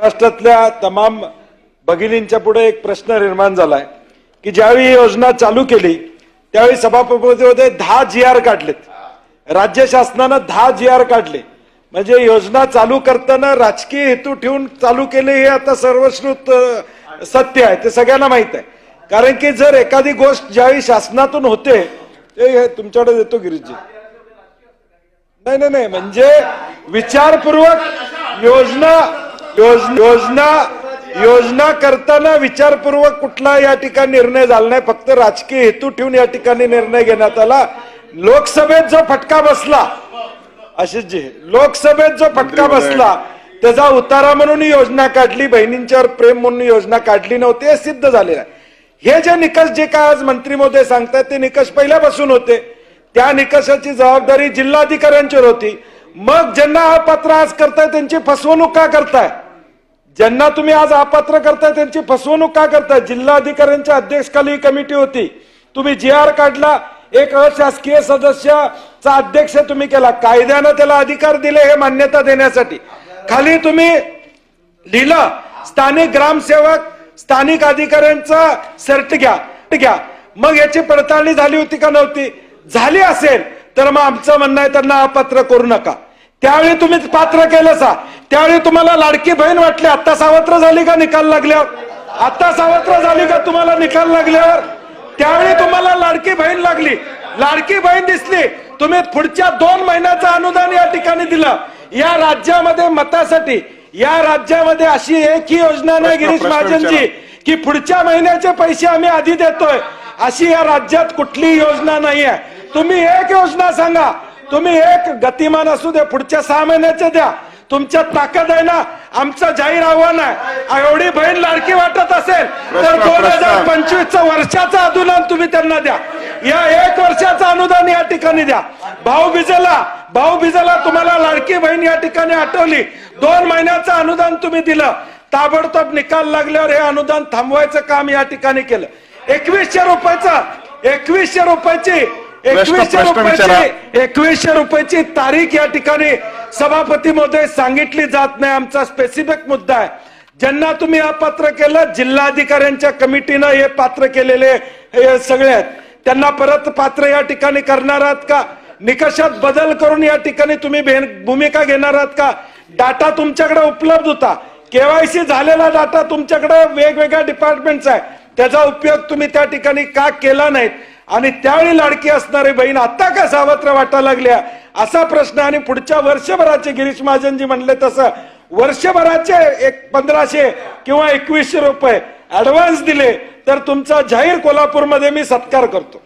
महाराष्ट्रातल्या तमाम भगिनींच्या पुढे एक प्रश्न निर्माण झालाय की ज्यावेळी ही योजना चालू केली त्यावेळी सभापतीमध्ये दहा जी आर काढलेत. राज्य शासनानं दहा जी आर काढले. म्हणजे योजना चालू करताना राजकीय हेतू ठेवून चालू केले हे आता सर्वश्रुत सत्य आहे ते सगळ्यांना माहीत आहे. कारण की जर एखादी गोष्ट ज्यावेळी शासनातून होते ते हे तुमच्याकडे देतो गिरीशजी. नाही नाही नाही म्हणजे विचारपूर्वक योजना योजना योजना करताना विचारपूर्वक कुठला या ठिकाणी निर्णय झाला नाही. फक्त राजकीय हेतू ठेवून या ठिकाणी निर्णय घेण्यात आला. लोकसभेत जो फटका बसला आशिषजी लोकसभेत जो फटका बसला त्याचा उतारा म्हणून ही योजना काढली बहिणींच्यावर प्रेम म्हणून ही योजना काढली नव्हती हे सिद्ध झालेलं आहे. हे जे निकष जे काय आज मंत्री महोदय सांगतात ते निकष पहिल्यापासून होते. त्या निकषाची जबाबदारी जिल्हाधिकाऱ्यांच्यावर होती. मग ज्यांना अपात्र आज करताय त्यांची फसवणूक का करताय? ज्यांना तुम्ही आज अपात्र करताय त्यांची फसवणूक का करताय? जिल्हाधिकाऱ्यांच्या अध्यक्षकाली कमिटी होती. तुम्ही जी आर काढला. एक अशासकीय सदस्याचा अध्यक्ष तुम्ही केला. कायद्यानं त्याला अधिकार दिले हे मान्यता देण्यासाठी. खाली तुम्ही लिहिलं स्थानिक ग्रामसेवक स्थानिक अधिकाऱ्यांचा सर्ट घ्या घ्या. मग याची पडताळणी झाली होती का नव्हती? झाली असेल तर मग आमचं म्हणणं आहे त्यांना अपात्र करू नका. त्यावेळी तुम्ही पात्र केलं सा त्यावेळी तुम्हाला लाडकी बहीण वाटली. आता सावत्र झाली का निकाल लागल्यावर? आता सावत्र झाली का तुम्हाला निकाल लागल्यावर? त्यावेळी तुम्हाला लाडकी बहीण लागली. लाडकी बहीण दिसली. तुम्ही पुढच्या दोन महिन्याचं अनुदान या ठिकाणी दिलं. या राज्यामध्ये मतासाठी या राज्यामध्ये अशी एक ही योजना नाही गिरीश महाजनजी विचारा. की पुढच्या महिन्याचे पैसे आम्ही आधी देतोय. अशी या राज्यात कुठलीही योजना नाही आहे. तुम्ही एक योजना सांगा. तुम्ही एक गतिमान असू दे पुढच्या सहा महिन्याचे द्या. तुमच्यात ताकद आहे ना आमचं जाहीर आव्हान आहे. एवढी बहीण लाडकी वाटत असेल तर दोन हजार. पंचवीसचं वर्षाचं अनुदान तुम्ही त्यांना द्या. या एक वर्षाचं अनुदान या ठिकाणी द्या. भाऊ बिजेला भाऊ बिजेला तुम्हाला लाडकी बहीण या ठिकाणी आठवली. दोन महिन्याचं अनुदान तुम्ही दिलं. ताबडतोब निकाल लागल्यावर हे अनुदान थांबवायचं काम या ठिकाणी केलं. एकवीसशे रुपयाचं एकवीसशे रुपयाची एकवीसशे. रुपयाची एकवीसशे रुपयाची तारीख या ठिकाणी सभापती महोदय सांगितली जात नाही. आमचा स्पेसिफिक मुद्दा आहे. ज्यांना तुम्ही अपात्र केलं जिल्हाधिकाऱ्यांच्या कमिटीनं हे पात्र केलेले हे सगळे आहेत. त्यांना परत पात्र या ठिकाणी करणार आहात का? निकषात बदल करून या ठिकाणी तुम्ही भूमिका घेणार आहात का? डाटा तुमच्याकडे उपलब्ध होता. केवायसी झालेला डाटा तुमच्याकडे वेगवेगळ्या डिपार्टमेंटचा आहे. त्याचा उपयोग तुम्ही त्या ठिकाणी का केला नाहीत? आणि त्यावेळी लाडकी असणारी बहीण आता का सावत्र वाटायला लागल्या असा प्रश्न आणि पुढच्या वर्षभराचे गिरीश महाजनजी म्हणले तसं. वर्षभराचे एक पंधराशे किंवा एकवीसशे रुपये ऍडव्हान्स दिले तर तुमचा जाहीर कोल्हापूरमध्ये मी सत्कार करतो.